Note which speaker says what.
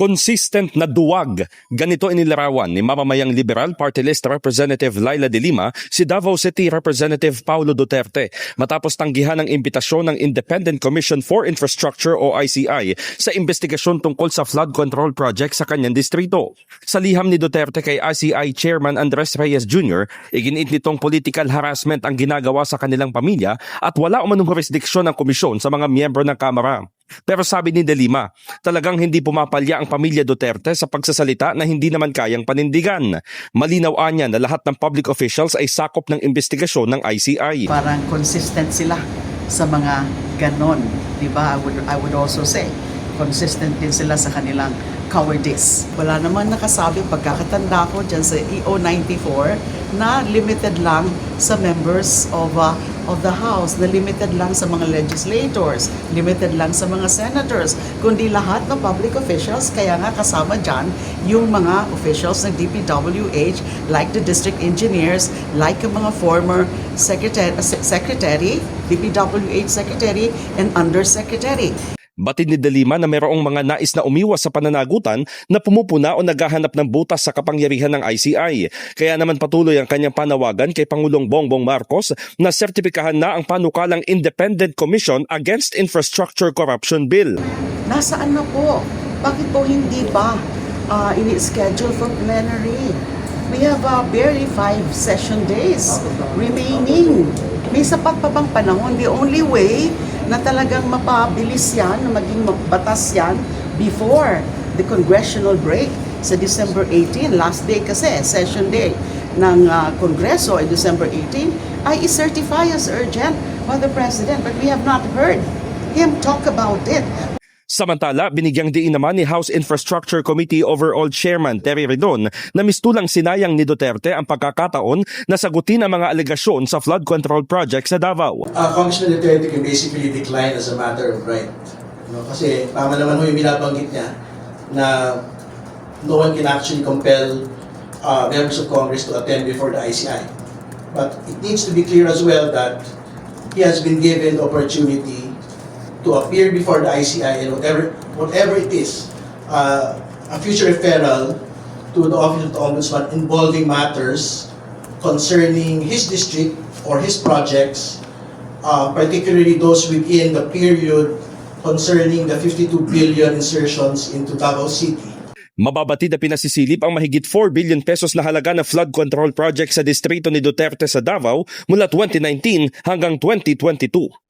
Speaker 1: Consistent na duwag. Ganito inilarawan ni mamamayang Liberal Party List Representative Laila de Lima si Davao City Representative Paulo Duterte matapos tanggihan ang imbitasyon ng Independent Commission for Infrastructure o ICI sa investigasyon tungkol sa flood control project sa kanyang distrito. Sa liham ni Duterte kay ICI Chairman Andres Reyes Jr., iginiit nitong political harassment ang ginagawa sa kanilang pamilya at wala umanong jurisdiksyon ng komisyon sa mga miyembro ng Kamara. Pero sabi ni De Lima, talagang hindi pumapalya ang pamilya Duterte sa pagsasalita na hindi naman kayang panindigan. Malinaw niya na lahat ng public officials ay sakop ng investigasyon ng ICI.
Speaker 2: Parang consistent sila sa mga ganon. Di ba? I would, I would also say, consistent din sila sa kanilang cowardice. Wala naman nakasabi pagkakatanda ko dyan sa EO 94 na limited lang sa members of uh, of the House, na limited lang sa mga legislators, limited lang sa mga senators, kundi lahat ng public officials, kaya nga kasama dyan yung mga officials ng DPWH, like the district engineers, like yung mga former secretary, secretary DPWH secretary, and undersecretary.
Speaker 1: Batid ni De Lima na mayroong mga nais na umiwas sa pananagutan na pumupuna o naghahanap ng butas sa kapangyarihan ng ICI. Kaya naman patuloy ang kanyang panawagan kay Pangulong Bongbong Marcos na sertipikahan na ang panukalang Independent Commission Against Infrastructure Corruption Bill.
Speaker 2: Nasaan na po? Bakit po hindi ba uh, ini-schedule for plenary? We have uh, barely five session days remaining. May sapat pa bang panahon? The only way na talagang mapabilis yan, na maging batas yan before the congressional break sa December 18, last day kasi, session day ng uh, Kongreso ay December 18, ay i-certify as urgent by the President. But we have not heard him talk about it.
Speaker 1: Samantala, binigyang diin naman ni House Infrastructure Committee Overall Chairman Terry Redon na mistulang sinayang ni Duterte ang pagkakataon na sagutin ang mga alegasyon sa flood control project sa Davao.
Speaker 3: uh, Congressman Duterte can basically decline as a matter of right. No? Kasi tama naman ho yung binabanggit niya na no one can actually compel uh, members of Congress to attend before the ICI. But it needs to be clear as well that he has been given the opportunity to appear before the ICI whatever whatever it is, uh, a future referral to the Office of the Ombudsman involving matters concerning his district or his projects, uh, particularly those within the period concerning the 52 billion insertions into Davao City.
Speaker 1: Mababatid na pinasisilip ang mahigit 4 billion pesos na halaga ng flood control project sa distrito ni Duterte sa Davao mula 2019 hanggang 2022.